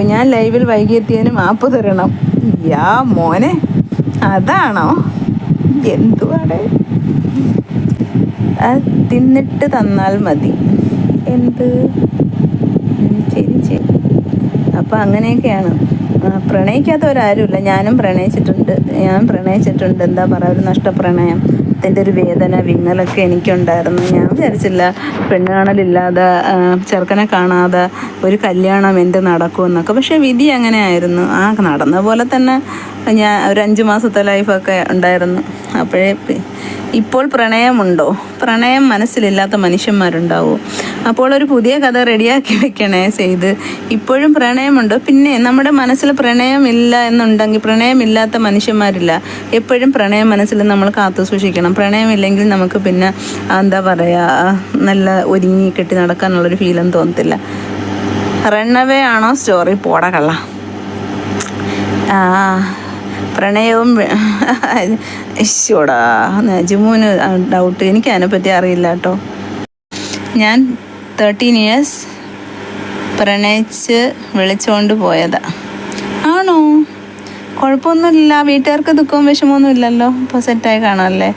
ഞാൻ ലൈവിൽ വൈകിയെത്തിയതിന് മാപ്പ് തരണം. യാ മോനെ അതാണോ? എന്തുവാടെ? തിന്നിട്ട് തന്നാൽ മതി. എന്ത്? ശരി ശരി. അപ്പം അങ്ങനെയൊക്കെയാണ്. പ്രണയിക്കാത്തവരാരുമില്ല. ഞാനും പ്രണയിച്ചിട്ടുണ്ട്. ഞാൻ പ്രണയിച്ചിട്ടുണ്ട്. എന്താ പറയുക ഒരു നഷ്ടപ്രണയം. അതിന്റെ ഒരു വേദന വിങ്ങലൊക്കെ എനിക്കുണ്ടായിരുന്നു. ഞാൻ വിചാരിച്ചില്ല പെണ്ണ് കാണലില്ലാതെ ചെറുക്കനെ കാണാതെ ഒരു കല്യാണം എന്റെ നടക്കുമെന്നൊക്കെ പക്ഷേ വിധി അങ്ങനെ ആയിരുന്നു ആ നടന്ന പോലെ തന്നെ ഞാൻ ഒരു അഞ്ച് മാസത്തെ ലൈഫൊക്കെ ഉണ്ടായിരുന്നു. അപ്പോഴേ ഇപ്പോൾ പ്രണയമുണ്ടോ? പ്രണയം മനസ്സിലില്ലാത്ത മനുഷ്യന്മാരുണ്ടാവും? അപ്പോൾ ഒരു പുതിയ കഥ റെഡിയാക്കി വെക്കണേ ചെയ്ത്. ഇപ്പോഴും പ്രണയമുണ്ടോ. പിന്നെ നമ്മുടെ മനസ്സിൽ പ്രണയമില്ല എന്നുണ്ടെങ്കിൽ പ്രണയമില്ലാത്ത മനുഷ്യന്മാരില്ല. എപ്പോഴും പ്രണയം മനസ്സിൽ നമ്മൾ കാത്തു സൂക്ഷിക്കണം. പ്രണയമില്ലെങ്കിൽ നമുക്ക് പിന്നെ എന്താ പറയുക നല്ല ഒരുങ്ങി കെട്ടി നടക്കാനുള്ളൊരു ഫീലൊന്നും തോന്നത്തില്ല. റണ്ണവേ ആണോ സ്റ്റോറി ആ പ്രണയവും ഇഷ്യൂടാ നജുമോന് ഡൗട്ട് എനിക്ക് അതിനെപ്പറ്റി അറിയില്ല കേട്ടോ. ഞാൻ തേർട്ടീൻ ഇയേഴ്സ് പ്രണയിച്ച് വിളിച്ചുകൊണ്ട് പോയതാ. ആണോ കുഴപ്പമൊന്നുമില്ല. വീട്ടുകാർക്ക് ദുഃഖവും വിഷമമൊന്നും ഇല്ലല്ലോ. ഇപ്പൊ സെറ്റായി കാണാമല്ലേ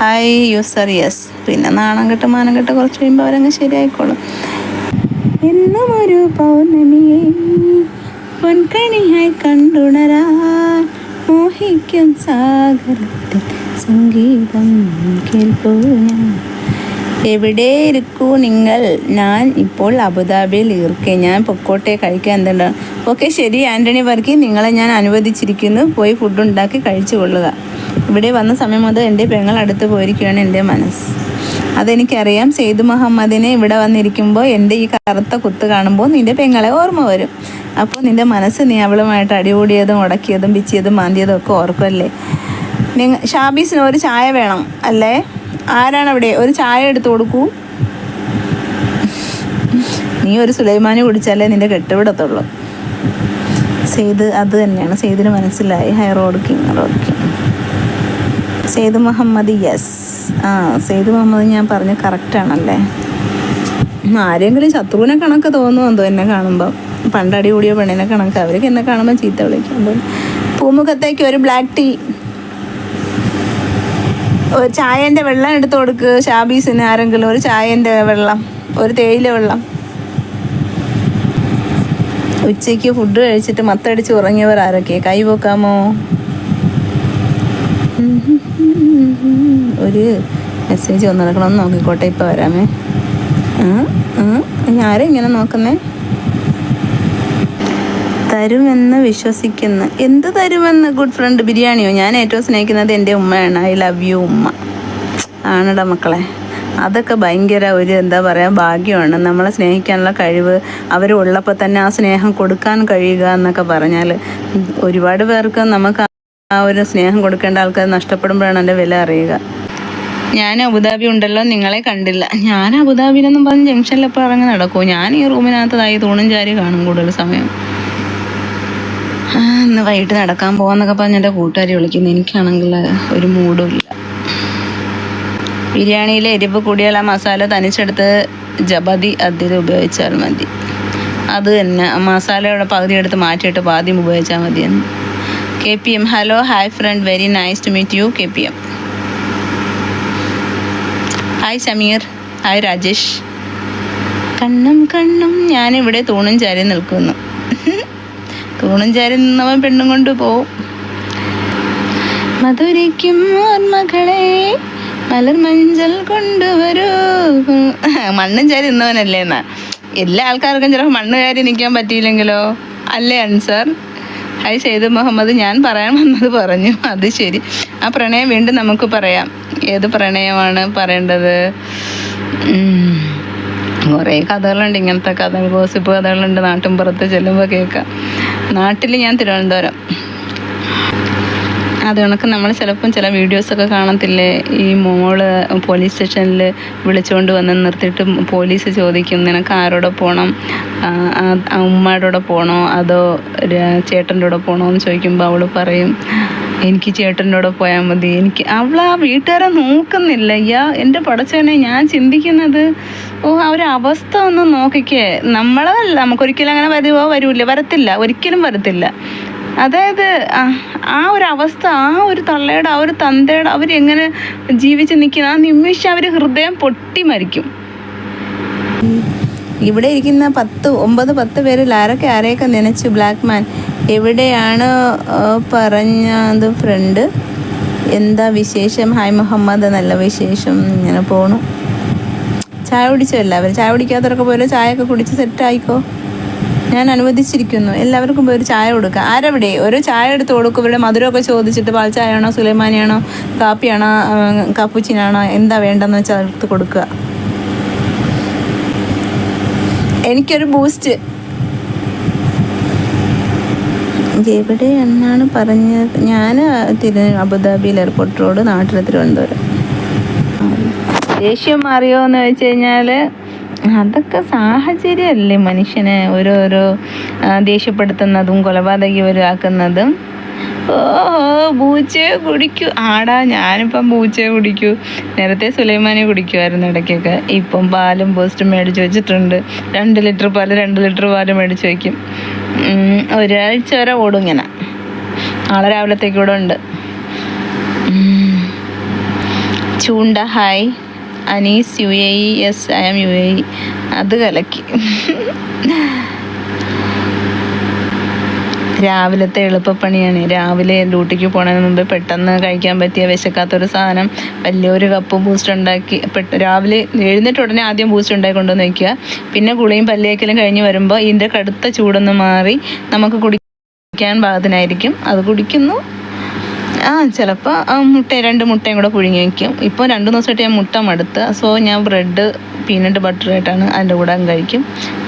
ഹായ് യൂസർ യെസ് പിന്നെ നാണം കെട്ട് മാനം കെട്ട് കുറച്ച് കഴിയുമ്പോൾ അവരങ്ങ് ശരിയായിക്കോളും. എന്നും ഒരു പൗർണമിയെ പൊൻകണിയായി കണ്ടുണരാൻ മോഹിക്കും സാഗരത്തിൽ സംഗീതം കേൾപ്പോ ഞാൻ. എവിടെ ഇരിക്കൂ നിങ്ങൾ? ഞാൻ ഇപ്പോൾ അബുദാബിയിൽ ഇരിക്കെ. ഞാൻ പൊക്കോട്ടെ കഴിക്കാൻ എന്തുണ്ട്? ഓക്കെ ശരി ആന്റണി വർക്കി നിങ്ങളെ ഞാൻ അനുവദിച്ചിരിക്കുന്നു. പോയി ഫുഡ് ഉണ്ടാക്കി കഴിച്ചു കൊള്ളുക. ഇവിടെ വന്ന സമയം മുതൽ എന്റെ പെങ്ങൾ അടുത്ത് പോയിരിക്കുകയാണ് എന്റെ മനസ്സ്. അതെനിക്കറിയാം. സെയ്ദ് മുഹമ്മദിനെ ഇവിടെ വന്നിരിക്കുമ്പോൾ എന്റെ ഈ കറുത്ത കുത്ത് കാണുമ്പോൾ നിന്റെ പെങ്ങളെ ഓർമ്മ വരും. അപ്പോൾ നിന്റെ മനസ്സ് നീ അവളുമായിട്ട് അടികൂടിയതും ഉടക്കിയതും പിച്ചിയതും മാന്തിയതും ഒക്കെ ഓർക്കുമല്ലേ നിങ്ങ ഷാബീസിന് ഒരു ചായ വേണം അല്ലേ? ആരാണ് അവിടെ ഒരു ചായ എടുത്തു കൊടുക്കൂ. നീ ഒരു സുലൈമാനി കുടിച്ചാലേ നിന്റെ കെട്ടുവിടത്തുള്ളൂ. സെയ്ദ് അത് തന്നെയാണ്. സെയ്ദിന് മനസ്സിലായി. High road king road king. Syed Muhammad yes. ആ സെയ്ദ് മുഹമ്മദ് ഞാൻ പറഞ്ഞ കറക്റ്റാണല്ലേ ആരെങ്കിലും ശത്രുവിനെ കണക്ക് തോന്നുമോ എന്തോ എന്നെ കാണുമ്പോൾ പണ്ടടി കൂടിയ പെണ്ണിനെ കണക്ക്. അവർക്ക് എന്നെ കാണുമ്പോൾ ചീത്ത വിളിക്കുമ്പോൾ പൂമുഖത്തേക്ക് ഒരു ബ്ലാക്ക് ടീ ചായന്റെ വെള്ളം എടുത്തു കൊടുക്ക് ഷാബീസിന് ആരെങ്കിലും ഒരു ചായേന്റെ വെള്ളം ഒരു തേയില വെള്ളം. ഉച്ചയ്ക്ക് ഫുഡ് കഴിച്ചിട്ട് മത്തടിച്ച് ഉറങ്ങിയവർ ആരൊക്കെ? കൈ പൊക്കാമോ? ഒരു മെസ്സേജ് വന്നു നടക്കണമെന്ന് നോക്കിക്കോട്ടെ ഇപ്പം വരാമേ. ആരാ ഇങ്ങനെ നോക്കുന്നേ? തരുമെന്ന് വിശ്വസിക്കുന്നു. എന്ത് തരുമെന്ന് ഗുഡ് ഫ്രണ്ട് ബിരിയാണിയോ? ഞാൻ ഏറ്റവും സ്നേഹിക്കുന്നത് എന്റെ ഉമ്മയാണ്. ഐ ലവ് യു ഉമ്മ. ആണടാ മക്കളെ. അതൊക്കെ ഭയങ്കര ഒരു എന്താ പറയുക ഭാഗ്യമാണ്. നമ്മളെ സ്നേഹിക്കാനുള്ള കഴിവ് അവർ ഉള്ളപ്പോൾ തന്നെ ആ സ്നേഹം കൊടുക്കാൻ കഴിയുക എന്നൊക്കെ പറഞ്ഞാൽ ഒരുപാട് പേർക്ക് നമുക്ക് ആ ഒരു സ്നേഹം കൊടുക്കേണ്ട ആൾക്കാർ നഷ്ടപ്പെടുമ്പോഴാണ് എന്റെ വില അറിയുക. ഞാൻ അബുദാബി ഉണ്ടല്ലോ നിങ്ങളെ കണ്ടില്ല. ഞാൻ അബുദാബിയിലെന്നും പറഞ്ഞ് ജംഗ്ഷനിലപ്പോൾ ഇറങ്ങി നടക്കുമോ ഞാൻ ഈ റൂമിനകത്തതായി തൂണും ചാരി കാണും കൂടുതൽ സമയം. ഇന്ന് വൈകിട്ട് നടക്കാൻ പോവാന്നൊക്കെ പറഞ്ഞ് എന്റെ കൂട്ടുകാരി വിളിക്കുന്നു. എനിക്കാണെങ്കിൽ ഒരു മൂഡും ഇല്ല. ബിരിയാണിയിലെ എരിവ് കൂടിയാൽ ആ മസാല തനിച്ചെടുത്ത് ജബതി അതിൽ ഉപയോഗിച്ചാൽ മതി. അത് തന്നെ മസാലയുടെ പകുതി എടുത്ത് മാറ്റിയിട്ട് പാദ്യം ഉപയോഗിച്ചാൽ മതിയെന്ന്. K P M hello hi friend very nice to meet you K P M. Hi Sameer hi Rajesh കണ്ണും കണ്ണും ഞാനിവിടെ തൂണും ചാരി നിൽക്കുന്നു. തൂണും ചാരി നിന്നവൻ പെണ്ണും കൊണ്ട് പോവും. മലർ മഞ്ചൽ കൊണ്ടുവരൂ മണ്ണും ചാരി നിന്നവനല്ലേ എന്നാ? എല്ലാ ആൾക്കാർക്കും ചിലപ്പോൾ മണ്ണ് കയറി നിൽക്കാൻ പറ്റിയില്ലെങ്കിലോ? അല്ലേ അൻസർ? ഹായ് സെയ്ദ് മുഹമ്മദ് ഞാൻ പറയാൻ വന്നത് പറഞ്ഞു. അത് ശരി. ആ പ്രണയം വീണ്ടും നമുക്ക് പറയാം. ഏത് പ്രണയമാണ് പറയേണ്ടത്. കുറേ കഥകളുണ്ട്. ഇങ്ങനത്തെ കഥകൾ ഗോസിപ്പ് കഥകളുണ്ട്. നാട്ടും പുറത്ത് ചെല്ലുമ്പോൾ കേൾക്കാം. നാട്ടിൽ ഞാൻ തിരുവനന്തപുരം. അത് കണക്ക് നമ്മൾ ചിലപ്പം ചില വീഡിയോസൊക്കെ കാണത്തില്ലേ? ഈ മോൾ പോലീസ് സ്റ്റേഷനിൽ വിളിച്ചുകൊണ്ട് വന്ന് നിർത്തിയിട്ട് പോലീസ് ചോദിക്കും നിനക്ക് ആരോടെ പോകണം ഉമ്മയുടെ കൂടെ പോകണോ അതോ ചേട്ടന്റെ കൂടെ പോകണോ എന്ന് ചോദിക്കുമ്പോൾ അവൾ പറയും എനിക്ക് ചേട്ടനോട് പോയാൽ മതി. എനിക്ക് അവൾ ആ വീട്ടുകാരെ നോക്കുന്നില്ല. അയ്യാ എന്റെ പടച്ചവനെ ഞാൻ ചിന്തിക്കുന്നത് ഓ ആ ഒരു അവസ്ഥ ഒന്ന് നോക്കിക്കേ. നമ്മളല്ല നമുക്കൊരിക്കലും അങ്ങനെ വരുവോ വരൂല വരത്തില്ല ഒരിക്കലും വരത്തില്ല. അതായത് ആ ഒരു അവസ്ഥ ആ ഒരു തള്ളയുടെ ആ ഒരു തന്തയുടെ അവരെങ്ങനെ ജീവിച്ച് നിൽക്കുന്ന ആ നിമിഷം അവർ ഹൃദയം പൊട്ടി മരിക്കും. ഇവിടെ ഇരിക്കുന്ന പത്ത് ഒമ്പത് പത്ത് പേരിൽ ആരൊക്കെ ആരെയൊക്കെ നനച്ചു? ബ്ലാക്ക് മാൻ എവിടെയാണ് പറഞ്ഞത് ഫ്രണ്ട് എന്താ വിശേഷം? ഹായ് മുഹമ്മദ്. നല്ല വിശേഷം. ഇങ്ങനെ പോണു. ചായ കുടിച്ചോ എല്ലാവരും? ചായ കുടിക്കാത്തവരൊക്കെ പോലും ചായ ഒക്കെ കുടിച്ച് സെറ്റായിക്കോ ഞാൻ അനുവദിച്ചിരിക്കുന്നു. എല്ലാവർക്കും ഒരു ചായ കൊടുക്കുക ആരവിടെ? ഒരു ചായ എടുത്ത് കൊടുക്കും. ഇവരുടെ മധുരമൊക്കെ ചോദിച്ചിട്ട് പാൽ ചായയാണോ സുലൈമാനിയാണോ കാപ്പിയാണോ കാപ്പുച്ചിനാണോ എന്താ വേണ്ടെന്ന് വെച്ചാൽ എടുത്ത് കൊടുക്കുക. എനിക്കൊരു ബൂസ്റ്റ് എവിടെ എന്നാണ് പറഞ്ഞത്? ഞാൻ തിരു അബുദാബിയിൽ എയർപോർട്ട് റോഡ് നാട്ടിലെ തിരുവനന്തപുരം. ദേഷ്യം മാറിയോ എന്ന് വെച്ച് കഴിഞ്ഞാൽ അതൊക്കെ സാഹചര്യമല്ലേ മനുഷ്യനെ ഓരോരോ ദേഷ്യപ്പെടുത്തുന്നതും കൊലപാതകവരാക്കുന്നതും ഓ ബൂച്ചയെ കുടിക്കൂ. ആടാ ഞാനിപ്പം പൂച്ചയെ കുടിക്കൂ. നേരത്തെ സുലൈമാനെ കുടിക്കുമായിരുന്നു ഇടയ്ക്കൊക്കെ. ഇപ്പം പാലും ബൂസ്റ്റും മേടിച്ച് വെച്ചിട്ടുണ്ട്. രണ്ട് ലിറ്റർ പാൽ രണ്ട് ലിറ്റർ പാൽ മേടിച്ച് വയ്ക്കും ഒരാഴ്ച വരെ ഓടും ഇങ്ങനെ. നാളെ രാവിലത്തേക്ക് ഇവിടെ ഉണ്ട്. ചൂണ്ട hi. Anees U A E S I M U A E. അത് കലക്കി. രാവിലത്തെ എളുപ്പപ്പണിയാണ്. രാവിലെ ഡ്യൂട്ടിക്ക് പോണതിന് മുമ്പ് പെട്ടെന്ന് കഴിക്കാൻ പറ്റിയ വിശക്കാത്തൊരു സാധനം വലിയൊരു കപ്പ് ബൂസ്റ്റ് ഉണ്ടാക്കി രാവിലെ എഴുന്നേറ്റ് ഉടനെ ആദ്യം ബൂസ്റ്റ് ഉണ്ടാക്കി കൊണ്ടുവന്ന് വയ്ക്കുക പിന്നെ കുളിയും പല്ലിയേക്കലും കഴിഞ്ഞ് വരുമ്പോൾ ഇതിന്റെ കടുത്ത ചൂടൊന്ന് മാറി നമുക്ക് കുടിക്കാൻ പാകത്തിനായിരിക്കും. അത് കുടിക്കുന്നു. ആ ചിലപ്പോൾ മുട്ട രണ്ട് മുട്ടയും കൂടെ പുഴുങ്ങി വയ്ക്കും ഇപ്പോൾ രണ്ട് ദിവസമായിട്ട് ഞാൻ മുട്ട മടുത്ത്. സോ ഞാൻ ബ്രെഡ് പീനട്ട് ബട്ടറായിട്ടാണ് അതിന്റെ കൂടെ കഴിക്കും.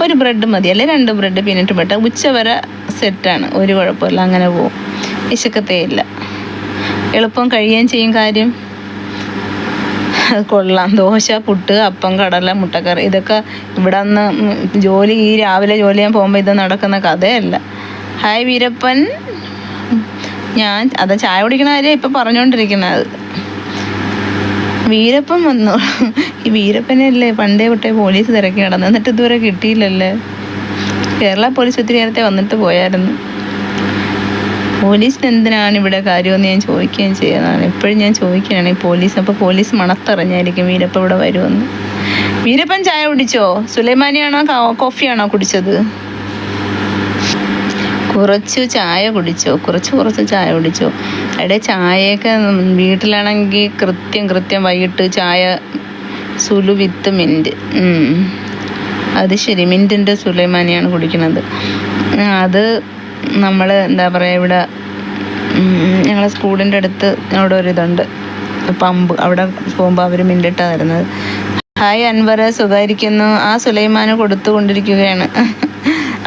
ഒരു ബ്രെഡ് മതി. അല്ലെ രണ്ട് ബ്രെഡ് പീനട്ട് ബട്ടർ ഉച്ച വരെ സെറ്റാണ്. ഒരു കുഴപ്പമില്ല. അങ്ങനെ പോവും. വിശക്കത്തേ ഇല്ല. എളുപ്പം കഴിയുകയും ചെയ്യും കാര്യം. കൊള്ളാം. ദോശ പുട്ട് അപ്പം കടല മുട്ടക്കറി. ഇതൊക്കെ ഇവിടെ നിന്ന് ജോലി ഈ രാവിലെ ജോലി ചെയ്യാൻ പോകുമ്പോൾ ഇത് നടക്കുന്ന കഥയല്ല. ഹായ് വീരപ്പൻ. ഞാൻ അത് ചായ കുടിക്കണ കാര്യം ഇപ്പം പറഞ്ഞുകൊണ്ടിരിക്കുന്നത് വീരപ്പൻ വന്നു. ഈ വീരപ്പനല്ലേ പണ്ടേ തൊട്ടേ പോലീസ് തിരക്കി നടന്നു എന്നിട്ട് ഇതുവരെ കിട്ടിയില്ലല്ലേ? കേരള പോലീസ് ഒത്തിരി നേരത്തെ വന്നിട്ട് പോയായിരുന്നു. പോലീസിന് എന്തിനാണ് ഇവിടെ കാര്യമെന്ന് ഞാൻ ചോദിക്കുകയും ചെയ്യുന്നതാണ്. എപ്പോഴും ഞാൻ ചോദിക്കുകയാണ് ഈ പോലീസ് അപ്പോൾ പോലീസ് മണത്തറിഞ്ഞായിരിക്കും വീരപ്പ ഇവിടെ വരുമെന്ന്. വീരപ്പൻ ചായ കുടിച്ചോ? സുലൈമാനിയാണോ കോഫിയാണോ കുടിച്ചത്? കുറച്ച് ചായ കുടിച്ചോ? കുറച്ച് കുറച്ച് ചായ കുടിച്ചോ? അവിടെ ചായയൊക്കെ വീട്ടിലാണെങ്കിൽ കൃത്യം കൃത്യം വൈകിട്ട് ചായ സുലു വിത്ത് മിന്റ്. അത് ശരി. മിന്റിന്റെ സുലൈമാനിയാണ് കുടിക്കുന്നത്. അത് നമ്മൾ എന്താ പറയുക ഇവിടെ ഞങ്ങളെ സ്കൂളിന്റെ അടുത്ത് അവിടെ ഒരു ഇതുണ്ട്. പമ്പ്. അവിടെ പോകുമ്പോൾ അവർ മിന്റിട്ടാണ് തരുന്നത്. ഹായ് അൻവറ സുഖമായിരിക്കുന്നു ആ സുലൈമാന് കൊടുത്തുകൊണ്ടിരിക്കുകയാണ്.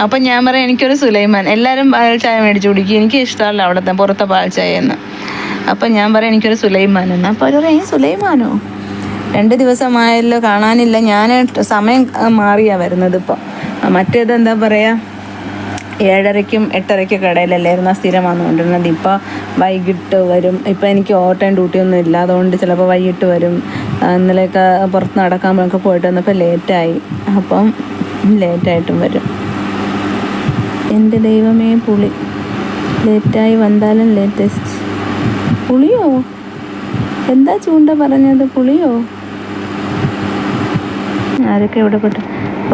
അപ്പം ഞാൻ പറയാം എനിക്കൊരു സുലൈമാൻ. എല്ലാവരും പാൽ ചായ മേടിച്ച് കുടിക്കും. എനിക്ക് ഇഷ്ടമല്ല അവിടുത്തെ പുറത്തെ പാൽ എന്ന്. അപ്പം ഞാൻ പറയാം എനിക്കൊരു സുലൈമാൻ എന്ന്. അപ്പോൾ അവർ പറയും "ഏ, സുലൈമാനോ? രണ്ട് ദിവസമായല്ലോ കാണാനില്ല. ഞാൻ സമയം മാറിയാണ് മാറിയാ വരുന്നത് ഇപ്പോൾ മറ്റേത് എന്താ പറയുക ഏഴരയ്ക്കും എട്ടരയ്ക്കും കടയിലല്ലായിരുന്നു സ്ഥിരം വന്നുകൊണ്ടിരുന്നത്. ഇപ്പോൾ വൈകിട്ട് വരും. ഇപ്പോൾ എനിക്ക് ഓവർ ടൈം ഡ്യൂട്ടി ഒന്നും ഇല്ല. അതുകൊണ്ട് ചിലപ്പോൾ വൈകിട്ട് വരും. ഇന്നലെയൊക്കെ പുറത്ത് നടക്കാമ്പോഴൊക്കെ പോയിട്ട് വന്നപ്പോൾ ലേറ്റായി. അപ്പം ലേറ്റായിട്ടും വരും. എന്റെ ദൈവമേ പുളി. ലേറ്റായി വന്നാലും ലേറ്റസ്റ്റ്. പുളിയോ? എന്താ ചൂണ്ട പറഞ്ഞത്? പുളിയോ? ആരൊക്കെ ഇവിടെ പെട്ടു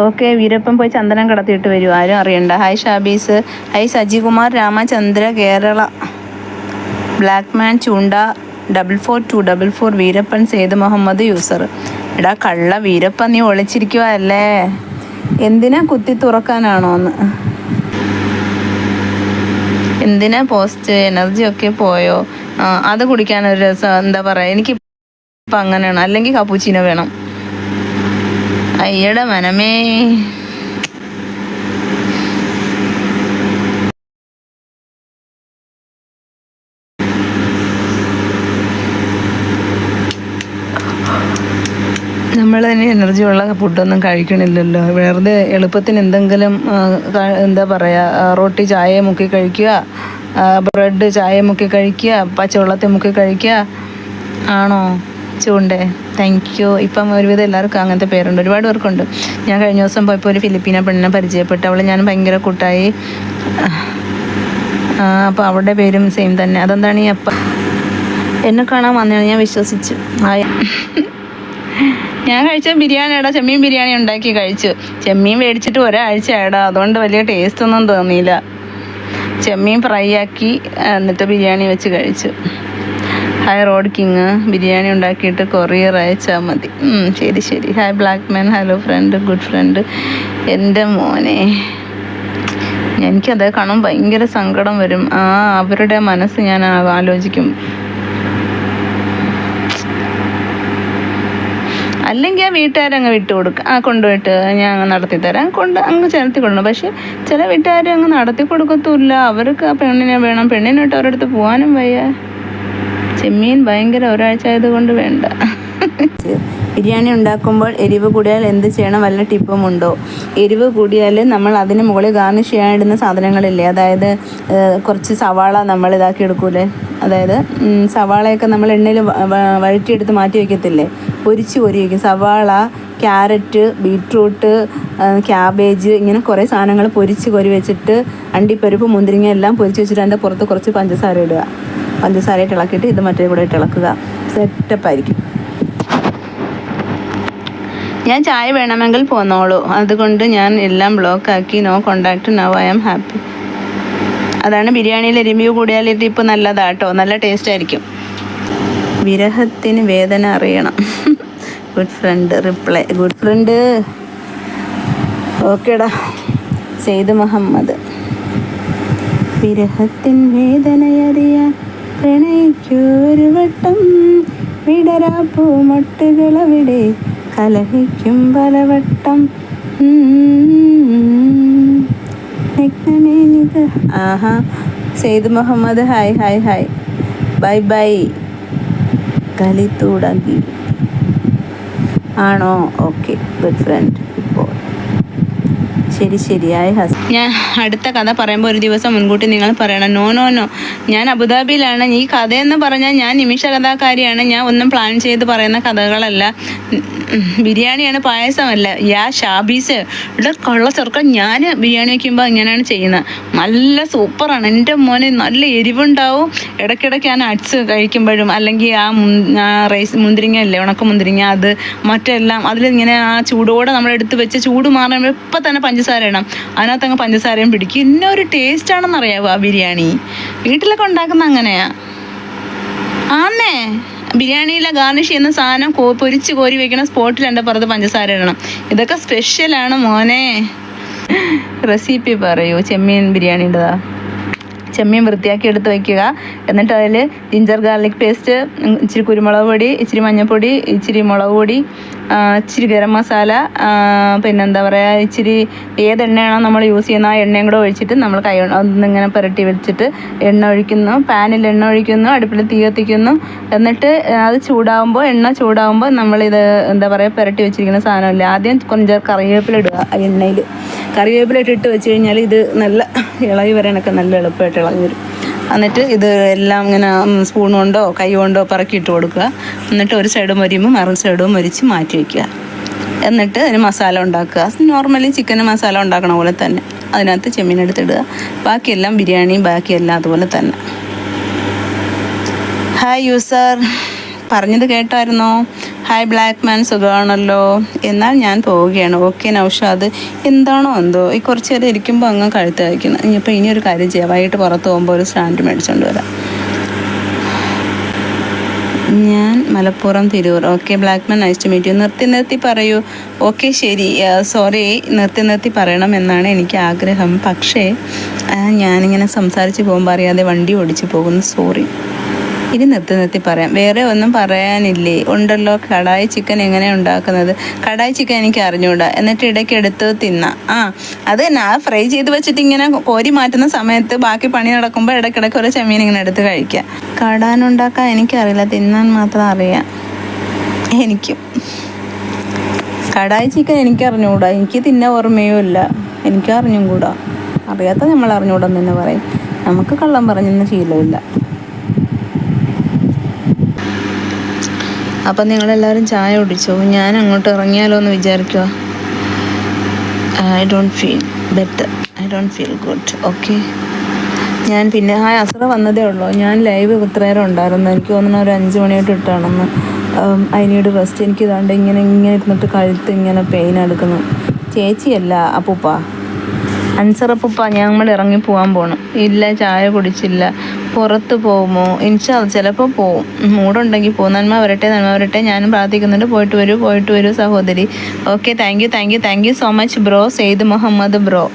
ഓക്കെ വീരപ്പൻ പോയി ചന്ദനം കടത്തിയിട്ട് വരും. ആരും അറിയണ്ട. Hi Shabees. Hi Sajikumar Ramachandra Kerala. Black man ചൂണ്ട double four two double four Veerappan Syed Muhammad user. എടാ കള്ള വീരപ്പൻ നീ ഒളിച്ചിരിക്കുവല്ലേ? എന്തിനാ കുത്തി തുറക്കാനാണോ എന്ന് എന്തിനാ പോസ്റ്റ് എനർജി ഒക്കെ പോയോ? അത് കുടിക്കാനൊരു രസം. എന്താ പറയാ എനിക്ക് ഇപ്പം അങ്ങനെയാണ്. അല്ലെങ്കിൽ കപ്പൂച്ചിനോ വേണം. അയ്യട മനമേ. നമ്മൾ തന്നെ എനർജി ഉള്ള ഫുഡൊന്നും കഴിക്കണില്ലല്ലോ. വെറുതെ എളുപ്പത്തിന് എന്തെങ്കിലും എന്താ പറയുക റൊട്ടി ചായ മുക്കി കഴിക്കുക ബ്രെഡ് ചായ മുക്കി കഴിക്കുക പച്ചവെള്ളത്തിൽ മുക്കി കഴിക്കുക. ആണോ? ചൂണ്ടേ താങ്ക് യു ഇപ്പം ഒരുവിധം എല്ലാവർക്കും അങ്ങനത്തെ പേരുണ്ട്. ഒരുപാട് പേർക്കുണ്ട്. ഞാൻ കഴിഞ്ഞ ദിവസം പോയപ്പോൾ ഒരു ഫിലിപ്പീന പെണ്ണിനെ പരിചയപ്പെട്ടു. അവൾ ഞാൻ ഭയങ്കര കൂട്ടായി. അപ്പോൾ അവളുടെ പേരും സെയിം തന്നെ. അതെന്താണ് ഈ അപ്പം എന്നെ കാണാൻ വന്നതാണ്. ഞാൻ വിശ്വസിച്ചു. ആയ ഞാൻ കഴിച്ച ബിരിയാണിയുടെ ചെമ്മീൻ ബിരിയാണി ഉണ്ടാക്കി കഴിച്ചു. ചെമ്മീൻ മേടിച്ചിട്ട് ഒരാഴ്ച ആടാ അതുകൊണ്ട് വലിയ ടേസ്റ്റ് ഒന്നും തോന്നിയില്ല. ചെമ്മീൻ ഫ്രൈ ആക്കി എന്നിട്ട് ബിരിയാണി വെച്ച് കഴിച്ചു. ഹായ് റോഡ് കിങ് ബിരിയാണി ഉണ്ടാക്കിയിട്ട് കൊറിയർ അയച്ചാൽ മതി. ശരി ശരി. Hi black man hello friend good friend എന്റെ മോനെ എനിക്കത് കാണാൻ ഭയങ്കര സങ്കടം വരും. ആ അവരുടെ മനസ്സ് ഞാൻ ആലോചിക്കും. അല്ലെങ്കിൽ ആ വീട്ടുകാരങ്ങ് വിട്ടു കൊടുക്കുക ആ കൊണ്ടുപോയിട്ട് ഞാൻ അങ്ങ് നടത്തി തരാം. കൊണ്ട് അങ്ങ് ചേർത്തി കൊടുക്കണം പക്ഷെ ചില വീട്ടുകാരെ അങ്ങ് നടത്തി കൊടുക്കത്തുമില്ല അവർക്ക് ആ പെണ്ണിനെ വേണം. പെണ്ണിനോട്ട് അവരുടെ അടുത്ത് പോകാനും വയ്യ. ചെമ്മീൻ ഭയങ്കര ഒരാഴ്ച ആയതുകൊണ്ട് വേണ്ട. ബിരിയാണി ഉണ്ടാക്കുമ്പോൾ എരിവ് കൂടിയാൽ എന്ത് ചെയ്യണം? വല്ല ടിപ്പും ഉണ്ടോ? എരിവ് കൂടിയാൽ നമ്മൾ അതിന് മുകളിൽ ഗാർണിഷ് ചെയ്യാനിടുന്ന സാധനങ്ങളില്ലേ? അതായത് കുറച്ച് സവാള നമ്മൾ ഇതാക്കി എടുക്കൂലേ? അതായത് സവാളയൊക്കെ നമ്മൾ എണ്ണയിൽ വഴറ്റിയെടുത്ത് മാറ്റി വയ്ക്കത്തില്ലേ? പൊരിച്ച് പൊരി വയ്ക്കും. സവാള ക്യാരറ്റ് ബീട്രൂട്ട് ക്യാബേജ് ഇങ്ങനെ കുറേ സാധനങ്ങൾ പൊരിച്ച് കൊരി വെച്ചിട്ട് അണ്ടിപ്പരിപ്പ് മുന്തിരിങ്ങ എല്ലാം പൊരിച്ച് വെച്ചിട്ട് അതിന്റെ പുറത്ത് കുറച്ച് പഞ്ചസാര ഇടുക. പഞ്ചസാര ഇട്ട് ഇളക്കിയിട്ട് ഇത് മറ്റേ കൂടെ ഇട്ട് ഇളക്കുക. സെറ്റപ്പായിരിക്കും ഞാൻ ചായ വേണമെങ്കിൽ പോന്നോളൂ. അതുകൊണ്ട് ഞാൻ എല്ലാം ബ്ലോക്ക് ആക്കി. No contact no I am happy അതാണ് ബിരിയാണിയിൽ എരിമ്പിവ് കൂടിയാൽ ഇത് ഇപ്പോൾ നല്ലതാട്ടോ. നല്ല ടേസ്റ്റ് ആയിരിക്കും. വിരഹത്തിന് വേദന അറിയണം. Good friend reply good friend ഓക്കേടാ സെയ്ദ് മുഹമ്മദ്. വിരഹത്തിൻ വേദനയറിയാൻ പ്രണയിക്കൊരു വട്ടം വിടരാ പൂമൊട്ടുകളവിടെ കലഹിക്കും പലവട്ടം. ആഹാ. Syed Muhammad. Hi hi hi. Bye bye. കലി തുടങ്ങി. ആണോ? ഓക്കെ. Good friend. ഇപ്പോൾ. ശരി ശരിയായ ഹസ് ഞാൻ അടുത്ത കഥ പറയുമ്പോൾ ഒരു ദിവസം മുൻകൂട്ടി നിങ്ങൾ പറയണം. No no no. ഞാൻ അബുദാബിയിലാണ്. ഈ കഥയെന്ന് പറഞ്ഞാൽ ഞാൻ നിമിഷ കഥാകാരിയാണ് ഞാൻ ഒന്നും പ്ലാൻ ചെയ്ത് പറയുന്ന കഥകളല്ല. ബിരിയാണിയാണ് പായസമല്ല. യാ ഷാബീസ്. ഇവിടെ കൊള്ള ചെറുക്കം ഞാൻ ബിരിയാണി വയ്ക്കുമ്പോൾ ഇങ്ങനെയാണ് ചെയ്യുന്നത് നല്ല സൂപ്പറാണ്. എന്റെ മോനെ നല്ല എരിവുണ്ടാവും. ഇടയ്ക്കിടയ്ക്ക് ഞാൻ അട്സ് കഴിക്കുമ്പോഴും അല്ലെങ്കിൽ ആ റൈസ് മുന്തിരിങ്ങ അല്ലേ ഉണക്ക മുന്തിരിങ്ങ അത് മറ്റെല്ലാം അതിലിങ്ങനെ ആ ചൂടോടെ നമ്മൾ എടുത്ത് വെച്ച് ചൂട് മാറുമ്പോൾ ഇപ്പം തന്നെ പഞ്ചസാര ഇടണം അതിനകത്ത് അങ്ങ് പഞ്ചസാരയും പിടിക്കും. ഇന്നൊരു ടേസ്റ്റ് ആണെന്ന് അറിയാവോ ആ ബിരിയാണി? വീട്ടിലൊക്കെ ഉണ്ടാക്കുന്ന അങ്ങനെയാ? ആന്നേ. ബിരിയാണിയിലെ ഗാർണിഷ് ചെയ്യുന്ന സാധനം പൊരിച്ച് കോരി വെക്കണ സ്പോട്ടിൽ എന്റെ പുറത്ത് പഞ്ചസാര ഇടണം. ഇതൊക്കെ സ്പെഷ്യലാണ് മോനെ. റെസിപ്പി പറയൂ. ചെമ്മീൻ ബിരിയാണിന്റെതാ ചെമ്മീൻ വൃത്തിയാക്കി എടുത്ത് വയ്ക്കുക എന്നിട്ട് അതിൽ ജിഞ്ചർ ഗാർലിക് പേസ്റ്റ് ഇച്ചിരി കുരുമുളക് പൊടി ഇച്ചിരി മഞ്ഞൾപ്പൊടി ഇച്ചിരി മുളക് പൊടി ഇച്ചിരി ഗരം മസാല പിന്നെന്താ പറയുക ഇച്ചിരി ഏതെണ്ണയാണോ നമ്മൾ യൂസ് ചെയ്യുന്ന ആ എണ്ണയും കൂടെ ഒഴിച്ചിട്ട് നമ്മൾ കൈ ഒന്നിങ്ങനെ പുരട്ടി വെച്ചിട്ട് എണ്ണ ഒഴിക്കുന്നു പാനിൽ എണ്ണ ഒഴിക്കുന്നു അടുപ്പിൽ തീ കത്തിക്കുന്നു. എന്നിട്ട് അത് ചൂടാവുമ്പോൾ എണ്ണ ചൂടാവുമ്പോൾ നമ്മളിത് എന്താ പറയുക പുരട്ടി വെച്ചിരിക്കുന്ന സാധനമില്ല? ആദ്യം കുറഞ്ഞ കറിവേപ്പില ഇടുക എണ്ണയിൽ കറിവേപ്പില ഇട്ടിട്ട് വെച്ച് കഴിഞ്ഞാൽ ഇത് നല്ല ഇളകി വരാനൊക്കെ നല്ല എളുപ്പമായിട്ട് ഇളകി വരും. എന്നിട്ട് ഇത് എല്ലാം ഇങ്ങനെ സ്പൂൺ കൊണ്ടോ കൈ കൊണ്ടോ പറക്കിയിട്ട് കൊടുക്കുക. എന്നിട്ട് ഒരു സൈഡും മരിയുമ്പോൾ മറു സൈഡും മരിച്ച് മാറ്റി വയ്ക്കുക എന്നിട്ട് അതിന് മസാല ഉണ്ടാക്കുക. നോർമലി ചിക്കൻ മസാല ഉണ്ടാക്കണ പോലെ തന്നെ. അതിനകത്ത് ചെമ്മീൻ എടുത്തിടുക. ബാക്കിയെല്ലാം ബിരിയാണിയും ബാക്കിയെല്ലാം അതുപോലെ തന്നെ. ഹായ് യൂസർ പറഞ്ഞത് കേട്ടായിരുന്നോ? ഹായ് ബ്ലാക്ക് മാൻ സുഖമാണല്ലോ. എന്നാൽ ഞാൻ പോവുകയാണ്. ഓക്കെ അത് എന്താണോ എന്തോ. ഈ കുറച്ച് നേരം ഇരിക്കുമ്പോൾ അങ്ങ് കഴുത്ത് കഴിക്കണം ഇനിയിപ്പോൾ ഇനി ഒരു കാര്യം ചെയ്യാം. വൈകിട്ട് പുറത്ത് പോകുമ്പോൾ ഒരു സ്റ്റാൻഡ് മേടിച്ചുകൊണ്ട് വരാം. ഞാൻ Malappuram Tirur. Okay black man nice to meet you നിർത്തി നിർത്തി പറയൂ. ഓക്കെ ശരി. സോറി നിർത്തി നിർത്തി പറയണം എന്നാണ് എനിക്ക് ആഗ്രഹം. പക്ഷേ ഞാനിങ്ങനെ സംസാരിച്ച് പോകുമ്പോൾ അറിയാതെ വണ്ടി ഓടിച്ച് പോകുന്നു. സോറി ഇനി നിർത്തി നിർത്തി പറയാം. വേറെ ഒന്നും പറയാനില്ലേ? ഉണ്ടല്ലോ കടായി ചിക്കൻ എങ്ങനെ ഉണ്ടാക്കുന്നത്? കടായി ചിക്കൻ എനിക്ക് അറിഞ്ഞൂടാ. എന്നിട്ട് ഇടയ്ക്ക് എടുത്ത് തിന്നാം. ആ അത് തന്നെ. ആ ഫ്രൈ ചെയ്ത് വെച്ചിട്ട് ഇങ്ങനെ കോരി മാറ്റുന്ന സമയത്ത് ബാക്കി പണി നടക്കുമ്പോൾ ഇടയ്ക്കിടയ്ക്ക് ഒരു ചെമ്മീൻ ഇങ്ങനെ എടുത്ത് കഴിക്കാം. കടാനുണ്ടാക്കാൻ എനിക്കറിയില്ല. തിന്നാൻ മാത്രം അറിയാം. എനിക്കും. കടായി ചിക്കൻ എനിക്കറിഞ്ഞുകൂടാ എനിക്ക് തിന്ന ഓർമ്മയും ഇല്ല. എനിക്ക് അറിഞ്ഞും കൂടാ. അറിയാത്ത നമ്മൾ അറിഞ്ഞുകൂടാന്ന് തന്നെ പറയും. നമുക്ക് കള്ളം പറഞ്ഞൊന്നും ശീലമില്ല. അപ്പം നിങ്ങളെല്ലാവരും ചായ കുടിച്ചോ? ഞാൻ അങ്ങോട്ട് ഇറങ്ങിയാലോ എന്ന് വിചാരിക്കുക. I don't feel better I don't feel good okay ഞാൻ പിന്നെ ആ അസറ വന്നതേ ഉള്ളൂ. ഞാൻ ലൈവ് ഇത്രയേരം ഉണ്ടായിരുന്നു. എനിക്ക് തോന്നുന്നു ഒരു അഞ്ച് മണിയായിട്ട് ഇട്ടാണെന്ന്. നീഡ് റെസ്റ്റ് എനിക്ക് ഇതാണ്ട് ഇങ്ങനെ ഇങ്ങനെ ഇരുന്നിട്ട് കഴുത്ത് ഇങ്ങനെ പെയിൻ എടുക്കുന്നു. ചേച്ചിയല്ല അപ്പൂപ്പ. അൻസറപ്പൂപ്പ ഞങ്ങൾ ഇറങ്ങി പോകാൻ പോകണം ഇല്ല ചായ കുടിച്ചില്ല. പുറത്ത് പോകുമോ? ഇൻഷാ ചിലപ്പോൾ പോവും. മൂടുണ്ടെങ്കിൽ പോകും നന്മ വരട്ടെ നന്മ വരട്ടെ. ഞാനും പ്രാർത്ഥിക്കുന്നുണ്ട്. പോയിട്ട് വരൂ പോയിട്ട് വരൂ സഹോദരി. Okay thank you thank you thank you so much bro Syed Muhammad bro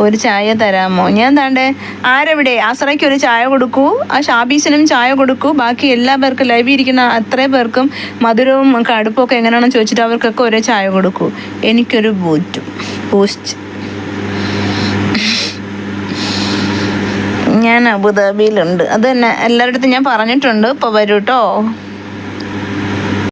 ഒരു ചായ തരാമോ? ഞാൻ താണ്ടേ ആരെവിടെ? ആസറയ്ക്ക് ഒരു ചായ കൊടുക്കൂ. ആ ഷാബീസിനും ചായ കൊടുക്കൂ. ബാക്കി എല്ലാ പേർക്കും ലൈവ് ഇരിക്കുന്ന അത്രയും പേർക്കും മധുരവും കടുപ്പൊക്കെ എങ്ങനെയാണെന്ന് ചോദിച്ചിട്ട് അവർക്കൊക്കെ ഒരേ ചായ കൊടുക്കൂ. എനിക്കൊരു ബൂറ്റും ബൂസ്റ്റ് ഞാൻ അബുദാബിയിലുണ്ട്. അത് തന്നെ എല്ലാവരുടെ അടുത്തും ഞാൻ പറഞ്ഞിട്ടുണ്ട്. ഇപ്പോൾ വരൂ കേട്ടോ